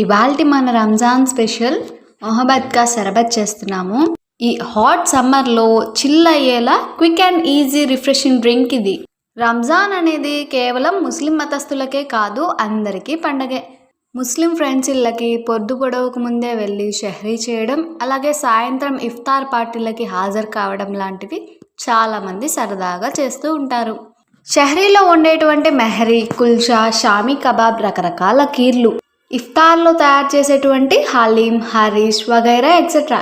ఇవాల్టి మన రంజాన్ స్పెషల్ మొహబత్గా సరబత్ చేస్తున్నాము. ఈ హాట్ సమ్మర్లో చిల్ అయ్యేలా quick and easy refreshing drink ఇది. రంజాన్ అనేది కేవలం ముస్లిం మతస్థులకే కాదు అందరికీ పండగే. ముస్లిం ఫ్రెండ్స్ ఇళ్ళకి పొద్దు పొడవకు ముందే వెళ్ళి షహరీ చేయడం అలాగే సాయంత్రం ఇఫ్తార్ పార్టీలకి హాజరు కావడం లాంటివి చాలామంది సరదాగా చేస్తూ ఉంటారు. షహరీలో ఉండేటువంటి మెహరీ కుల్చా షామీ కబాబ్ రకరకాల కీర్లు. ఇఫ్తార్లో తయారు చేసేటువంటి హలీం హరీష్ వగైరా ఎక్సెట్రా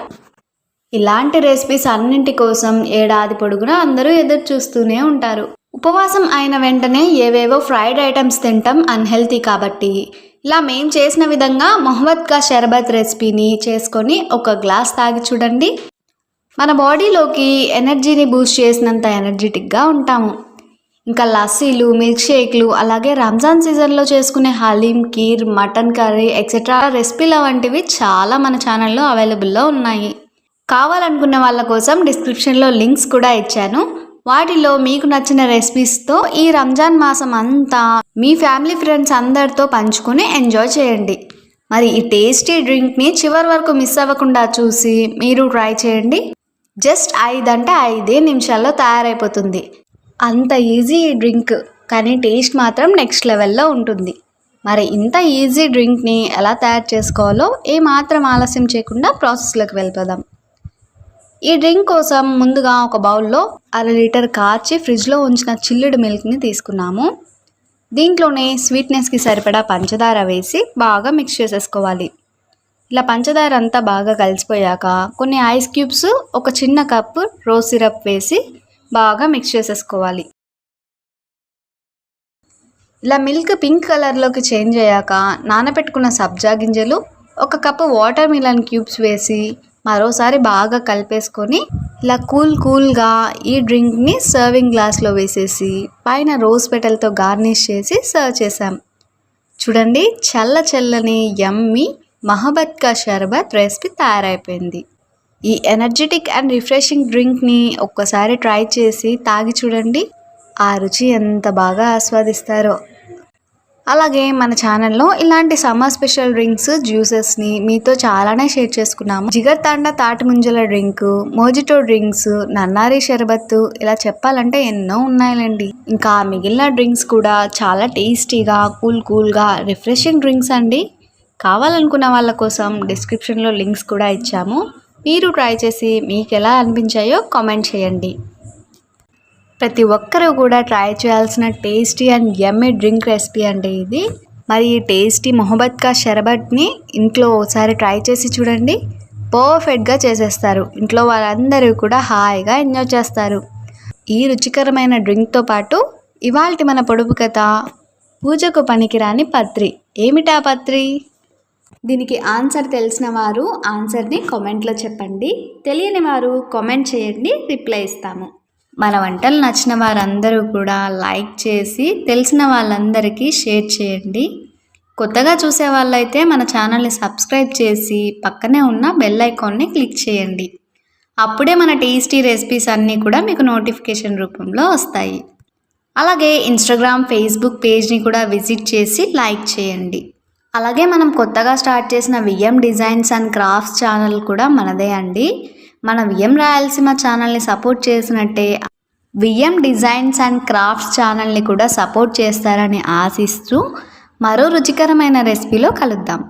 ఇలాంటి రెసిపీస్ అన్నింటి కోసం ఏడాది పొడుగునా అందరూ ఎదురు చూస్తూనే ఉంటారు. ఉపవాసం అయిన వెంటనే ఏవేవో ఫ్రైడ్ ఐటమ్స్ తింటాం అన్హెల్తీ కాబట్టి. ఇలా మేము చేసిన విధంగా మొహమ్మద్ కా షర్బత్ రెసిపీని చేసుకొని ఒక గ్లాస్ తాగి చూడండి. మన బాడీలోకి ఎనర్జీని బూస్ట్ చేసినంత ఎనర్జెటిక్గా ఉంటాము. ఇంకా లస్సీలు మిల్క్ షేక్లు అలాగే రంజాన్ సీజన్లో చేసుకునే haleem kheer mutton curry etcetera రెసిపీల వంటివి చాలా మన ఛానల్లో అవైలబుల్లో ఉన్నాయి. కావాలనుకున్న వాళ్ళ కోసం డిస్క్రిప్షన్లో లింక్స్ కూడా ఇచ్చాను. వాటిలో మీకు నచ్చిన రెసిపీస్తో ఈ రంజాన్ మాసం అంతా మీ ఫ్యామిలీ ఫ్రెండ్స్ అందరితో పంచుకుని ఎంజాయ్ చేయండి. మరి ఈ టేస్టీ డ్రింక్ని చివరి వరకు మిస్ అవ్వకుండా చూసి మీరు ట్రై చేయండి. జస్ట్ ఐదు అంటే ఐదే నిమిషాల్లో తయారైపోతుంది. అంత ఈజీ ఈ డ్రింక్ కానీ టేస్ట్ మాత్రం నెక్స్ట్ లెవెల్లో ఉంటుంది. మరి ఇంత ఈజీ డ్రింక్ని ఎలా తయారు చేసుకోవాలో ఏమాత్రం ఆలస్యం చేయకుండా ప్రాసెస్లోకి వెళ్ళిపోదాం. ఈ డ్రింక్ కోసం ముందుగా ఒక బౌల్లో అర లీటర్ కాచి ఫ్రిడ్జ్లో ఉంచిన చిల్లుడు మిల్క్ని తీసుకున్నాము. దీంట్లోనే స్వీట్నెస్కి సరిపడా పంచదార వేసి బాగా మిక్స్ చేసేసుకోవాలి. ఇలా పంచదార అంతా బాగా కలిసిపోయాక కొన్ని ఐస్ క్యూబ్స్ ఒక చిన్న కప్పు రోజ్ సిరప్ వేసి బాగా మిక్స్ చేసేసుకోవాలి. ఇలా మిల్క్ పింక్ కలర్లోకి చేంజ్ అయ్యాక నానబెట్టుకున్న సబ్జా గింజలు ఒక కప్పు వాటర్ మిలన్ క్యూబ్స్ వేసి మరోసారి బాగా కలిపేసుకొని ఇలా కూల్ కూల్గా ఈ డ్రింక్ని సర్వింగ్ గ్లాస్లో వేసేసి పైన రోజ్ పెటల్తో గార్నిష్ చేసి సర్వ్ చేసాం చూడండి చల్ల చల్లని యమ్మి మహబత్ కా షర్బత్ రెసిపీ తయారైపోయింది. ఈ ఎనర్జెటిక్ అండ్ రిఫ్రెషింగ్ డ్రింక్ని ఒక్కసారి ట్రై చేసి తాగి చూడండి. ఆ రుచి ఎంత బాగా ఆస్వాదిస్తారో. అలాగే మన ఛానల్లో ఇలాంటి సమ్మర్ స్పెషల్ డ్రింక్స్ జ్యూసెస్ని మీతో చాలానే షేర్ చేసుకున్నాము. జిగర్ తాండ తాటి ముంజల డ్రింక్ మోజిటో డ్రింక్స్ నన్నారి షర్బత్తు ఇలా చెప్పాలంటే ఎన్నో ఉన్నాయండి ఇంకా మిగిలిన డ్రింక్స్ కూడా చాలా టేస్టీగా కూల్ కూల్గా రిఫ్రెషింగ్ డ్రింక్స్ అండి. కావాలనుకున్న వాళ్ళ కోసం డిస్క్రిప్షన్లో లింక్స్ కూడా ఇచ్చాము. మీరు ట్రై చేసి మీకు ఎలా అనిపించాయో కామెంట్ చేయండి. ప్రతి ఒక్కరూ కూడా ట్రై చేయాల్సిన టేస్టీ అండ్ ఎమ్మె డ్రింక్ రెసిపీ అండి ఇది. మరి ఈ టేస్టీ మొహబత్ కా షర్బత్ని ఇంట్లో ఒకసారి ట్రై చేసి చూడండి. పర్ఫెక్ట్గా చేసేస్తారు. ఇంట్లో వాళ్ళందరూ కూడా హాయిగా ఎంజాయ్ చేస్తారు. ఈ రుచికరమైన డ్రింక్తో పాటు ఇవాల్టి మన పొడుపు కథ పూజకు పనికిరాని పత్రి. ఏమిటా పత్రి? దీనికి ఆన్సర్ తెలిసిన వారు ఆన్సర్ని కామెంట్లో చెప్పండి. తెలియని వారు కామెంట్ చేయండి రిప్లై ఇస్తాము. మన వంటలు నచ్చిన వారందరూ కూడా లైక్ చేసి తెలిసిన వాళ్ళందరికీ షేర్ చేయండి. కొత్తగా చూసే వాళ్ళైతే మన ఛానల్ని సబ్స్క్రైబ్ చేసి పక్కనే ఉన్న బెల్ ఐకాన్ని క్లిక్ చేయండి. అప్పుడే మన టేస్టీ రెసిపీస్ అన్నీ కూడా మీకు నోటిఫికేషన్ రూపంలో వస్తాయి. అలాగే ఇన్స్టాగ్రామ్ ఫేస్బుక్ పేజ్ని కూడా విజిట్ చేసి లైక్ చేయండి. అలాగే మనం కొత్తగా స్టార్ట్ చేసిన VM designs and crafts channel కూడా మనదే అండి. మన విఎం రాయలసీమ ఛానల్ని సపోర్ట్ చేసినట్టే విఎం డిజైన్స్ అండ్ క్రాఫ్ట్స్ ఛానల్ని కూడా సపోర్ట్ చేస్తారని ఆశిస్తూ మరో రుచికరమైన రెసిపీలో కలుద్దాం.